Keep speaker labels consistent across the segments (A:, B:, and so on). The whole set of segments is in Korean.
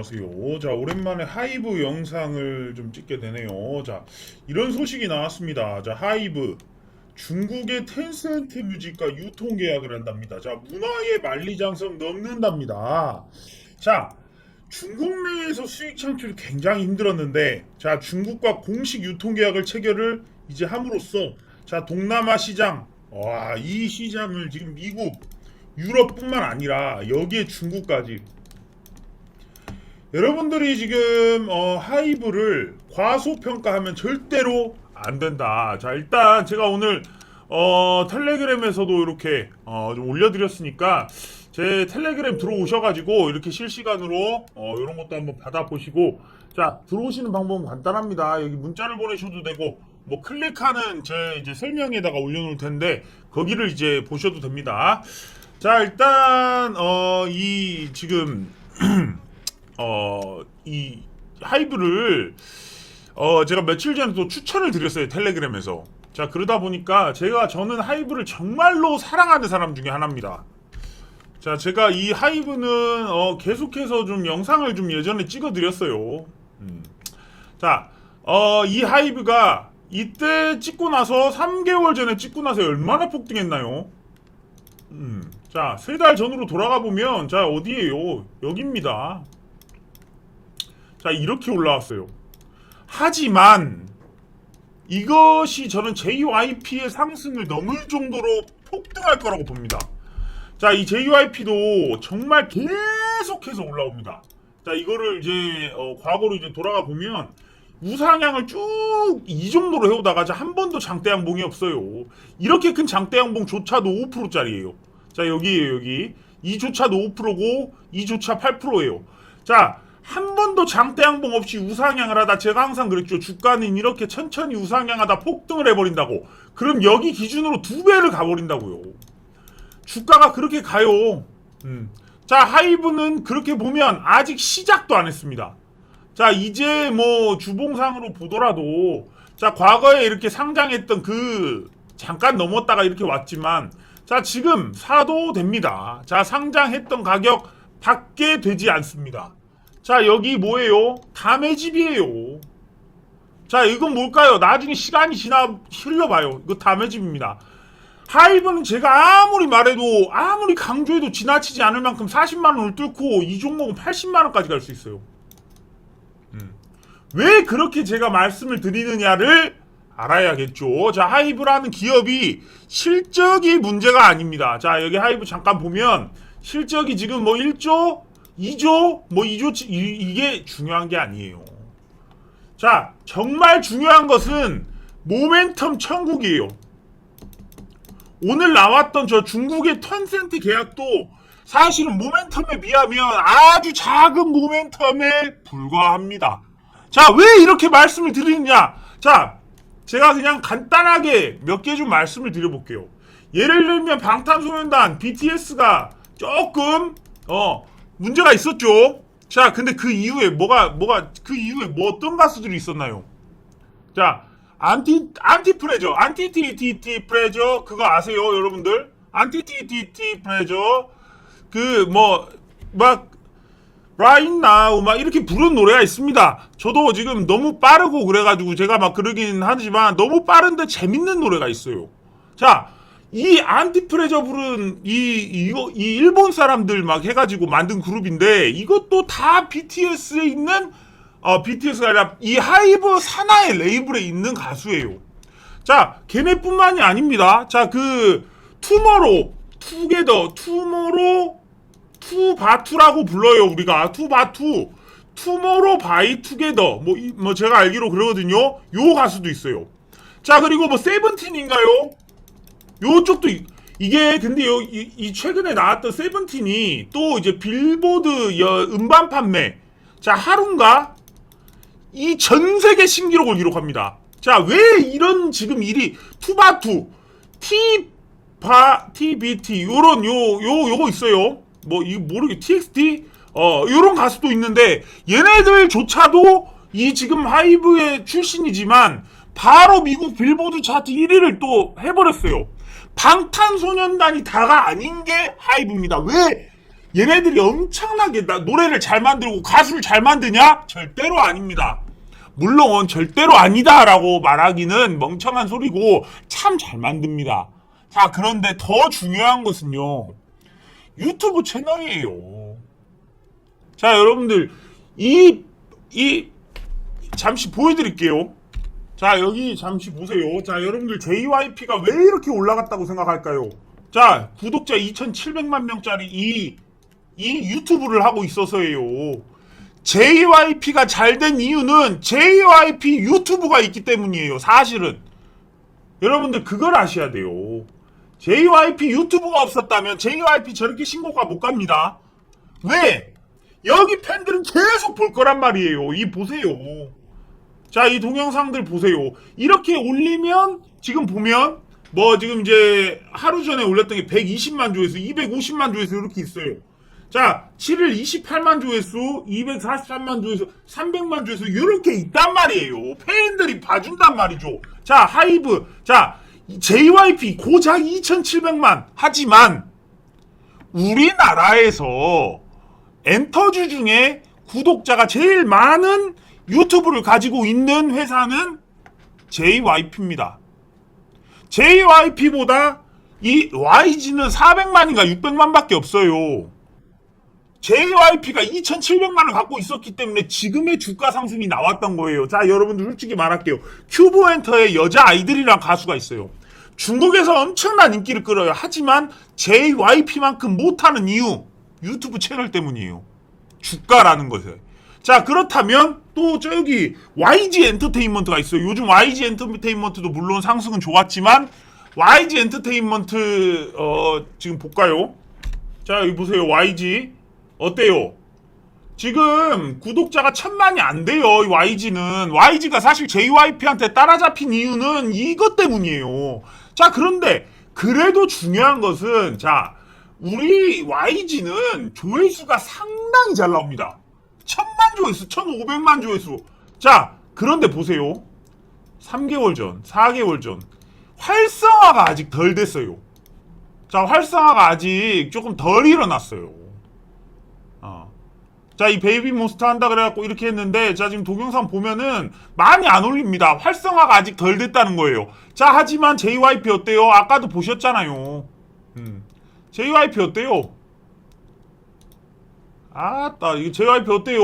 A: 안녕하세요. 자, 오랜만에 하이브 영상을 좀 찍게 되네요. 자, 이런 소식이 나왔습니다. 자, 하이브. 중국의 텐센트 뮤직과 유통 계약을 한답니다. 자, 문화의 만리장성 넘는답니다. 자, 중국 내에서 수익 창출이 굉장히 힘들었는데, 자, 중국과 공식 유통 계약을 체결을 이제 함으로써, 자, 동남아 시장, 와, 이 시장을 지금 미국, 유럽뿐만 아니라 여기에 중국까지 여러분들이 지금 어, 하이브를 과소평가하면 절대로 안 된다. 자 일단 제가 오늘 어, 텔레그램에서도 이렇게 어, 좀 올려드렸으니까 제 텔레그램 들어오셔가지고 이렇게 실시간으로 어, 이런 것도 한번 받아보시고 자 들어오시는 방법은 간단합니다. 여기 문자를 보내셔도 되고 뭐 클릭하는 제 이제 설명에다가 올려놓을 텐데 거기를 이제 보셔도 됩니다. 자 일단 어, 이 지금 어, 이 하이브를 어, 제가 며칠 전에 또 추천을 드렸어요. 텔레그램에서. 자, 그러다 보니까 제가 저는 하이브를 정말로 사랑하는 사람 중에 하나입니다. 자, 제가 이 하이브는 어, 계속해서 좀 영상을 좀 예전에 찍어 드렸어요. 음. 자, 어, 이 하이브가 이때 찍고 나서 3개월 전에 찍고 나서 얼마나 폭등했나요? 음. 자, 세 달 전으로 돌아가 보면 자, 어디에요? 여기입니다. 자, 이렇게 올라왔어요. 하지만 이것이 저는 JYP의 상승을 넘을 정도로 폭등할 거라고 봅니다. 자, 이 JYP도 정말 계속해서 올라옵니다. 자, 이거를 이제 어, 과거로 이제 돌아가 보면 우상향을 쭉 이 정도로 해오다가 한 번도 장대 양봉이 없어요. 이렇게 큰 장대 양봉조차도 5%짜리예요. 자, 여기에요, 여기. 이조차도 5%고 이조차 8%예요. 자, 한 번도 장대 양봉 없이 우상향을 하다 제가 항상 그랬죠. 주가는 이렇게 천천히 우상향하다 폭등을 해버린다고. 그럼 여기 기준으로 두 배를 가버린다고요. 주가가 그렇게 가요. 음. 자, 하이브는 그렇게 보면 아직 시작도 안 했습니다. 자, 이제 뭐 주봉상으로 보더라도 자, 과거에 이렇게 상장했던 그 잠깐 넘었다가 이렇게 왔지만 자, 지금 사도 됩니다. 자, 상장했던 가격 밖에 되지 않습니다. 자, 여기 뭐예요? 담의 집이에요. 자, 이건 뭘까요? 나중에 시간이 지나 흘러봐요. 이거 담의 집입니다. 하이브는 제가 아무리 말해도 아무리 강조해도 지나치지 않을 만큼 40만 원을 뚫고 이 종목은 80만 원까지 갈 수 있어요. 음. 왜 그렇게 제가 말씀을 드리느냐를 알아야겠죠. 자, 하이브라는 기업이 실적이 문제가 아닙니다. 자, 여기 하이브 잠깐 보면 실적이 지금 뭐 1조, 2조, 뭐 2조, 이, 게 중요한 게 아니에요. 자, 정말 중요한 것은 모멘텀 천국이에요. 오늘 나왔던 저 중국의 텐센트 계약도 사실은 모멘텀에 비하면 아주 작은 모멘텀에 불과합니다. 자, 왜 이렇게 말씀을 드리느냐? 자, 제가 그냥 간단하게 몇 개 좀 말씀을 드려볼게요. 예를 들면 방탄소년단 BTS가 조금 어 문제가 있었죠. 자, 근데 그 이후에 뭐가 뭐가 그 이후에 뭐 어떤 가수들이 있었나요? 자, 안티 안티 프레저, 안티 티티티 프레저 그거 아세요, 여러분들? 안티 티티티 프레저 그 뭐 막 right now 막 이렇게 부른 노래가 있습니다. 저도 지금 너무 빠르고 그래가지고 제가 막 그러긴 하지만 너무 빠른데 재밌는 노래가 있어요. 자, 이 안티프레저 부른 이 이거 이 일본 사람들 막 해가지고 만든 그룹인데 이것도 다 BTS에 있는 어 BTS가 아니라 이 하이브 산하의 레이블에 있는 가수예요. 자, 걔네뿐만이 아닙니다. 자, 그 투머로 투게더 투모로 투바투라고 불러요 우리가. 투바투 투모로 바이 투게더. 뭐, 이- 뭐 제가 알기로 그러거든요. 요 가수도 있어요. 자 그리고 뭐 세븐틴인가요 요쪽도 이- 이게 근데 요, 이, 이 최근에 나왔던 세븐틴이 또 이제 빌보드 여, 음반 판매. 자 하루인가? 이 전 세계 신기록을 기록합니다. 자 왜 이런 지금 일이 투바투 티바 TBT 요런 요 요 요거 있어요? 뭐 이 모르게 TXT 어 요런 가수도 있는데 얘네들조차도 이 지금 하이브의 출신이지만 바로 미국 빌보드 차트 1위를 또 해버렸어요. 방탄소년단이 다가 아닌 게 하이브입니다. 왜 얘네들이 엄청나게 나- 노래를 잘 만들고 가수를 잘 만드냐? 절대로 아닙니다. 물론 절대로 아니다라고 말하기는 멍청한 소리고 참 잘 만듭니다. 자, 그런데 더 중요한 것은요. 유튜브 채널이에요. 자, 여러분들 이 이 잠시 보여 드릴게요. 자, 여기 잠시 보세요. 자, 여러분들 JYP가 왜 이렇게 올라갔다고 생각할까요? 자, 구독자 2,700만 명짜리 이, 이 유튜브를 하고 있어서예요. JYP가 잘 된 이유는 JYP 유튜브가 있기 때문이에요. 사실은. 여러분들 그걸 아셔야 돼요. JYP 유튜브가 없었다면 JYP 저렇게 신고가 못 갑니다. 왜? 여기 팬들은 계속 볼 거란 말이에요. 이 보세요. 자, 이 동영상들 보세요. 이렇게 올리면 지금 보면 뭐 지금 이제 하루 전에 올렸던 게 120만 조회수, 250만 조회수 이렇게 있어요. 자, 7일 28만 조회수, 243만 조회수, 300만 조회수 이렇게 있단 말이에요. 팬들이 봐준단 말이죠. 자, 하이브, 자, JYP 고작 2,700만 하지만 우리나라에서 엔터주 중에 구독자가 제일 많은 유튜브를 가지고 있는 회사는 JYP입니다. JYP보다 이 YG는 400만인가 600만밖에 없어요. JYP가 2,700만을 갖고 있었기 때문에 지금의 주가 상승이 나왔던 거예요. 자, 여러분들 솔직히 말할게요. 큐브엔터의 여자 아이들이란 가수가 있어요. 중국에서 엄청난 인기를 끌어요. 하지만 JYP만큼 못하는 이유 유튜브 채널 때문이에요. 주가라는 것을. 자 그렇다면 또 저기 YG 엔터테인먼트가 있어요. 요즘 YG 엔터테인먼트도 물론 상승은 좋았지만 YG 엔터테인먼트 어 지금 볼까요? 자 여기 보세요 YG 어때요? 지금 구독자가 천만이 안 돼요. 이 YG는 YG가 사실 JYP한테 따라잡힌 이유는 이것 때문이에요. 자 그런데 그래도 중요한 것은 자 우리 YG는 조회수가 상당히 잘 나옵니다. 천만 조회수, 천오백만 조회수. 자, 그런데 보세요. 3개월 전, 4개월 전. 활성화가 아직 덜 됐어요. 자, 활성화가 아직 조금 덜 일어났어요. 어. 자, 이 베이비 몬스터 한다 그래갖고 이렇게 했는데, 자, 지금 동영상 보면은 많이 안 올립니다. 활성화가 아직 덜 됐다는 거예요. 자, 하지만 JYP 어때요? 아까도 보셨잖아요. 음. JYP 어때요? 아따, 이거 JYP 어때요?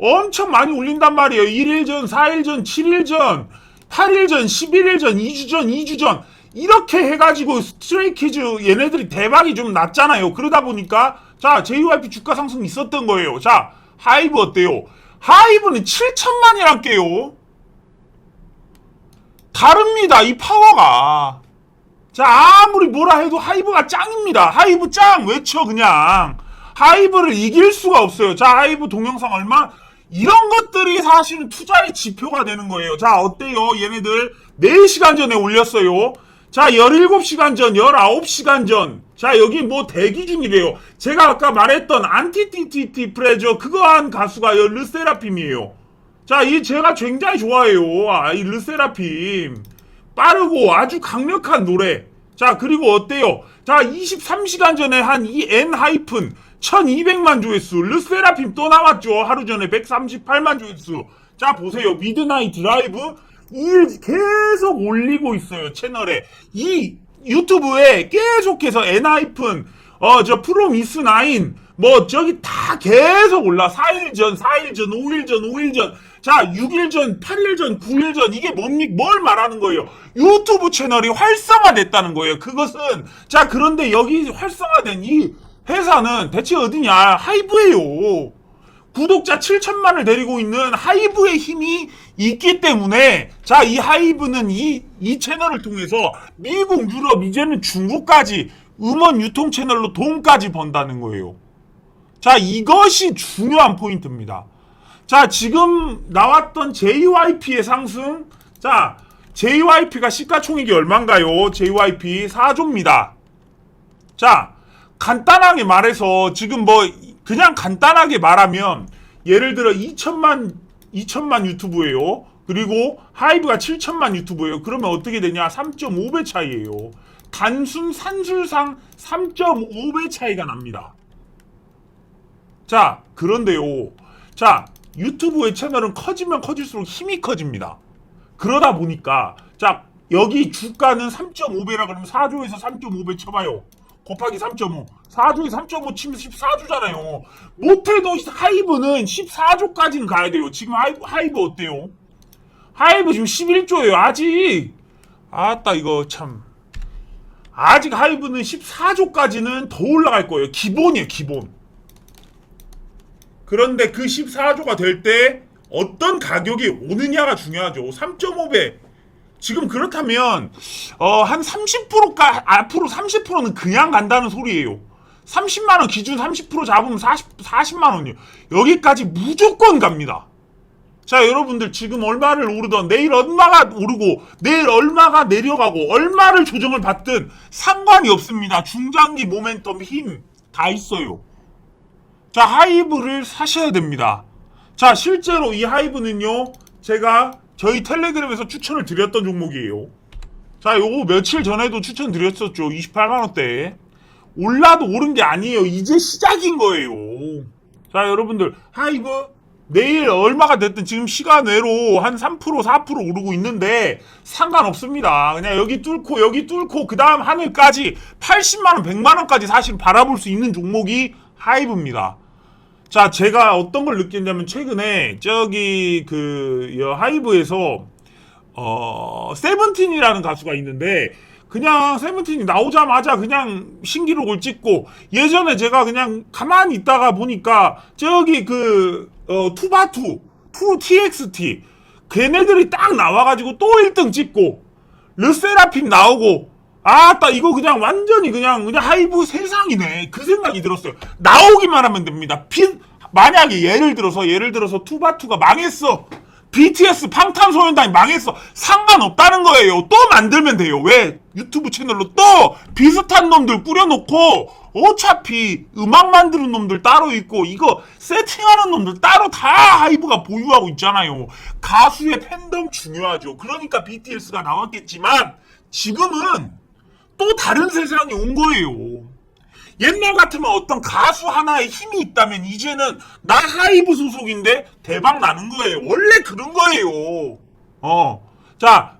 A: 엄청 많이 올린단 말이에요. 1일 전, 4일 전, 7일 전, 8일 전, 11일 전, 2주 전, 2주 전. 이렇게 해가지고 스트레이키즈 얘네들이 대박이 좀 났잖아요. 그러다 보니까, 자, JYP 주가 상승 있었던 거예요. 자, 하이브 어때요? 하이브는 7천만이란 게요. 다릅니다. 이 파워가. 자, 아무리 뭐라 해도 하이브가 짱입니다. 하이브 짱! 외쳐, 그냥. 하이브를 이길 수가 없어요. 자, 하이브 동영상 얼마? 이런 것들이 사실은 투자의 지표가 되는 거예요. 자, 어때요? 얘네들 4시간 전에 올렸어요. 자, 17시간 전, 19시간 전. 자, 여기 뭐 대기 중이래요. 제가 아까 말했던 안티티티티 프레저 그거 한 가수가 여 르세라핌이에요. 자, 이 제가 굉장히 좋아해요. 아, 이 르세라핌. 빠르고 아주 강력한 노래. 자, 그리고 어때요? 자, 23시간 전에 한 이 N 하이픈 1200만 조회수. 르세라핌 또 나왔죠. 하루 전에 138만 조회수. 자, 보세요. 미드나잇 드라이브. 일 계속 올리고 있어요. 채널에. 이 유튜브에 계속해서 N 하이픈, 어, 저 프로미스 나인, 뭐, 저기 다 계속 올라. 4일 전, 4일 전, 5일 전, 5일 전. 자, 6일 전, 8일 전, 9일 전. 이게 뭡니까? 뭘 말하는 거예요? 유튜브 채널이 활성화됐다는 거예요. 그것은, 자, 그런데 여기 활성화된 이 회사는 대체 어디냐? 하이브예요. 구독자 7천만을 데리고 있는 하이브의 힘이 있기 때문에 자 이 하이브는 이, 이 채널을 통해서 미국, 유럽, 이제는 중국까지 음원 유통 채널로 돈까지 번다는 거예요. 자 이것이 중요한 포인트입니다. 자 지금 나왔던 JYP의 상승 자 JYP가 시가총액이 얼마인가요? JYP 4조입니다. 자, 간단하게 말해서 지금 뭐 그냥 간단하게 말하면 예를 들어 2천만 2천만 유튜브예요. 그리고 하이브가 7천만 유튜브예요. 그러면 어떻게 되냐? 3.5배 차이예요. 단순 산술상 3.5배 차이가 납니다. 자, 그런데요. 자, 유튜브의 채널은 커지면 커질수록 힘이 커집니다. 그러다 보니까 자, 여기 주가는 3.5배라 그러면 4조에서 3.5배 쳐봐요. 곱하기 3.5. 4조에 3.5 치면 14조잖아요. 못해도 하이브는 14조까지는 가야 돼요. 지금 하이브, 하이브 어때요? 하이브 지금 11조예요. 아직. 아따, 이거 참. 아직 하이브는 14조까지는 더 올라갈 거예요. 기본이에요, 기본. 그런데 그 14조가 될 때 어떤 가격이 오느냐가 중요하죠. 3.5배. 지금 그렇다면 어, 한 30%가 앞으로 30%는 그냥 간다는 소리예요. 30만 원 기준 30% 잡으면 40 40만 원이요. 여기까지 무조건 갑니다. 자, 여러분들 지금 얼마를 오르던 내일 얼마가 오르고 내일 얼마가 내려가고 얼마를 조정을 받든 상관이 없습니다. 중장기 모멘텀 힘 다 있어요. 자, 하이브를 사셔야 됩니다. 자, 실제로 이 하이브는요, 제가 저희 텔레그램에서 추천을 드렸던 종목이에요. 자, 요거 며칠 전에도 추천드렸었죠. 28만원대. 올라도 오른 게 아니에요. 이제 시작인 거예요. 자, 여러분들, 하이브, 내일 얼마가 됐든 지금 시간 외로 한 3%, 4% 오르고 있는데 상관없습니다. 그냥 여기 뚫고, 여기 뚫고, 그 다음 하늘까지 80만원, 100만원까지 사실 바라볼 수 있는 종목이 하이브입니다. 자, 제가 어떤 걸 느꼈냐면 최근에 저기 그 여, 하이브에서 어 세븐틴이라는 가수가 있는데 그냥 세븐틴이 나오자마자 그냥 신기록을 찍고 예전에 제가 그냥 가만히 있다가 보니까 저기 그 어, 투바투 투 TXT 걔네들이 딱 나와가지고 또 1등 찍고 르세라핌 나오고 아따 이거 그냥 완전히 그냥 그냥 하이브 세상이네. 그 생각이 들었어요. 나오기만 하면 됩니다. 빈 만약에 예를 들어서 예를 들어서 투바투가 망했어. BTS 방탄소년단이 망했어. 상관없다는 거예요. 또 만들면 돼요. 왜? 유튜브 채널로 또 비슷한 놈들 꾸려놓고 어차피 음악 만드는 놈들 따로 있고 이거 세팅하는 놈들 따로 다 하이브가 보유하고 있잖아요. 가수의 팬덤 중요하죠. 그러니까 BTS가 나왔겠지만 지금은 또 다른 세상이 온 거예요. 옛날 같으면 어떤 가수 하나에 힘이 있다면 이제는 나 하이브 소속인데 대박 나는 거예요. 원래 그런 거예요. 어. 자,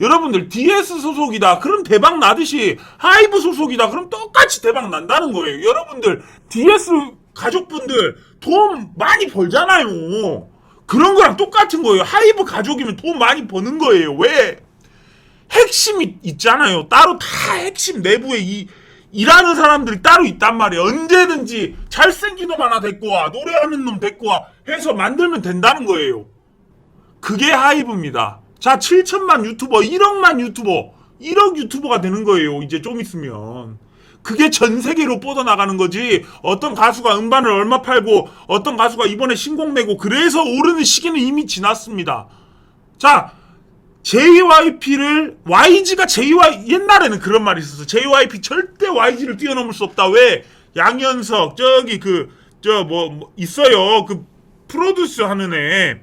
A: 여러분들 DS 소속이다. 그럼 대박 나듯이 하이브 소속이다. 그럼 똑같이 대박 난다는 거예요. 여러분들 DS 가족분들 돈 많이 벌잖아요. 그런 거랑 똑같은 거예요. 하이브 가족이면 돈 많이 버는 거예요. 왜? 핵심이 있잖아요. 따로 다 핵심 내부에 이 일하는 사람들이 따로 있단 말이에요. 언제든지 잘생긴 놈 하나 데리고 와, 노래하는 놈 데리고 와 해서 만들면 된다는 거예요. 그게 하이브입니다. 자, 7천만 유튜버, 1억만 유튜버, 1억 유튜버가 되는 거예요. 이제 좀 있으면. 그게 전 세계로 뻗어나가는 거지. 어떤 가수가 음반을 얼마 팔고, 어떤 가수가 이번에 신곡 내고, 그래서 오르는 시기는 이미 지났습니다. 자, JYP를 YG가 JY 옛날에는 그런 말이 있었어. JYP 절대 YG를 뛰어넘을 수 없다. 왜? 양현석 저기 그 저 뭐 있어요. 그 프로듀스 하는 애.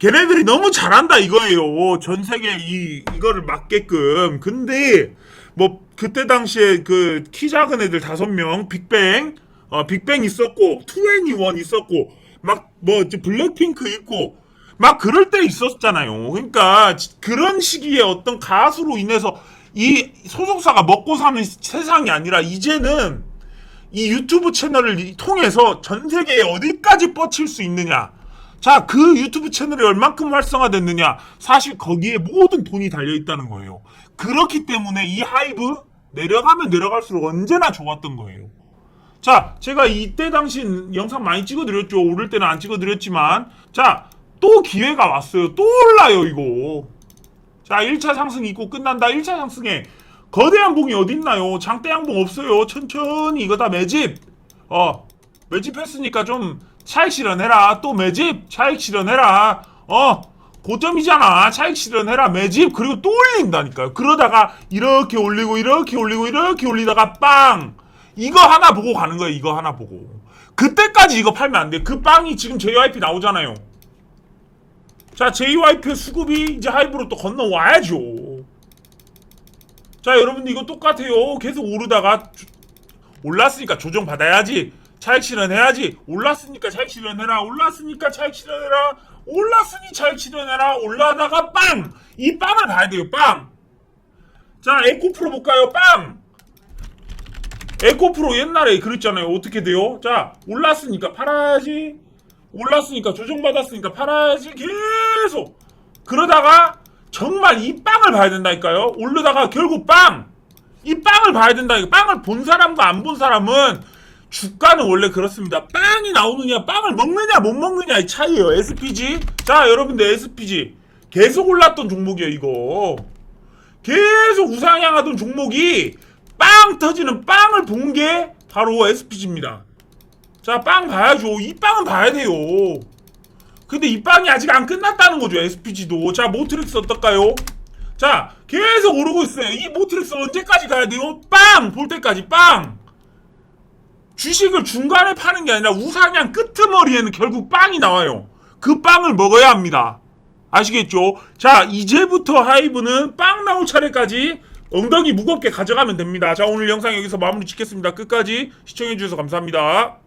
A: 걔네들이 너무 잘한다 이거예요. 전 세계 이 이거를 맞게끔. 근데 뭐 그때 당시에 그 키 작은 애들 다섯 명 빅뱅 어 빅뱅 있었고 투애니원 있었고 막 뭐 블랙핑크 있고 막 그럴 때 있었잖아요. 그러니까 지- 그런 시기에 어떤 가수로 인해서 이 소속사가 먹고 사는 세상이 아니라 이제는 이 유튜브 채널을 이- 통해서 전 세계에 어디까지 뻗칠 수 있느냐. 자, 그 유튜브 채널이 얼만큼 활성화됐느냐. 사실 거기에 모든 돈이 달려 있다는 거예요. 그렇기 때문에 이 하이브 내려가면 내려갈수록 언제나 좋았던 거예요. 자, 제가 이때 당시 영상 많이 찍어드렸죠. 오를 때는 안 찍어드렸지만. 자, 또 기회가 왔어요. 또 올라요, 이거. 자, 1차 상승 있고 끝난다. 1차 상승에 거대한 봉이 어딨나요? 장대 양봉 없어요. 천천히 이거 다 매집. 어, 매집했으니까 좀 차익 실현해라. 또 매집, 차익 실현해라. 어, 고점이잖아. 차익 실현해라. 매집. 그리고 또 올린다니까요. 그러다가 이렇게 올리고, 이렇게 올리고, 이렇게 올리다가 빵! 이거 하나 보고 가는 거예요. 이거 하나 보고. 그때까지 이거 팔면 안 돼. 그 빵이 지금 JYP 나오잖아요. 자, JYP의 수급이 이제 하이브로 또 건너와야죠. 자, 여러분들 이거 똑같아요. 계속 오르다가 주- 올랐으니까 조정 받아야지. 차익 실현해야지. 올랐으니까 차익 실현해라. 올랐으니까 차익 실현해라. 올랐으니 차익 실현해라. 올라다가 빵! 이 빵을 봐야 돼요. 빵! 자, 에코프로 볼까요? 빵! 에코프로 옛날에 그랬잖아요. 어떻게 돼요? 자, 올랐으니까 팔아야지. 올랐으니까 조정받았으니까 팔아야지. 계속. 그러다가 정말 이 빵을 봐야 된다니까요. 오르다가 결국 빵! 이 빵을 봐야 된다니까. 빵을 본 사람과 안 본 사람은 주가는 원래 그렇습니다. 빵이 나오느냐, 빵을 먹느냐, 못 먹느냐의 차이예요. SPG. 자, 여러분들 SPG. 계속 올랐던 종목이에요, 이거. 계속 우상향하던 종목이 빵 터지는 빵을 본 게 바로 SPG입니다. 자, 빵 봐야죠. 이 빵은 봐야 돼요. 근데 이 빵이 아직 안 끝났다는 거죠, SPG도. 자, 모트릭스 어떨까요? 자, 계속 오르고 있어요. 이 모트릭스 언제까지 가야 돼요? 빵! 볼 때까지 빵! 주식을 중간에 파는 게 아니라 우상향 끄트머리에는 결국 빵이 나와요. 그 빵을 먹어야 합니다. 아시겠죠? 자, 이제부터 하이브는 빵 나올 차례까지 엉덩이 무겁게 가져가면 됩니다. 자, 오늘 영상 여기서 마무리 짓겠습니다. 끝까지 시청해주셔서 감사합니다.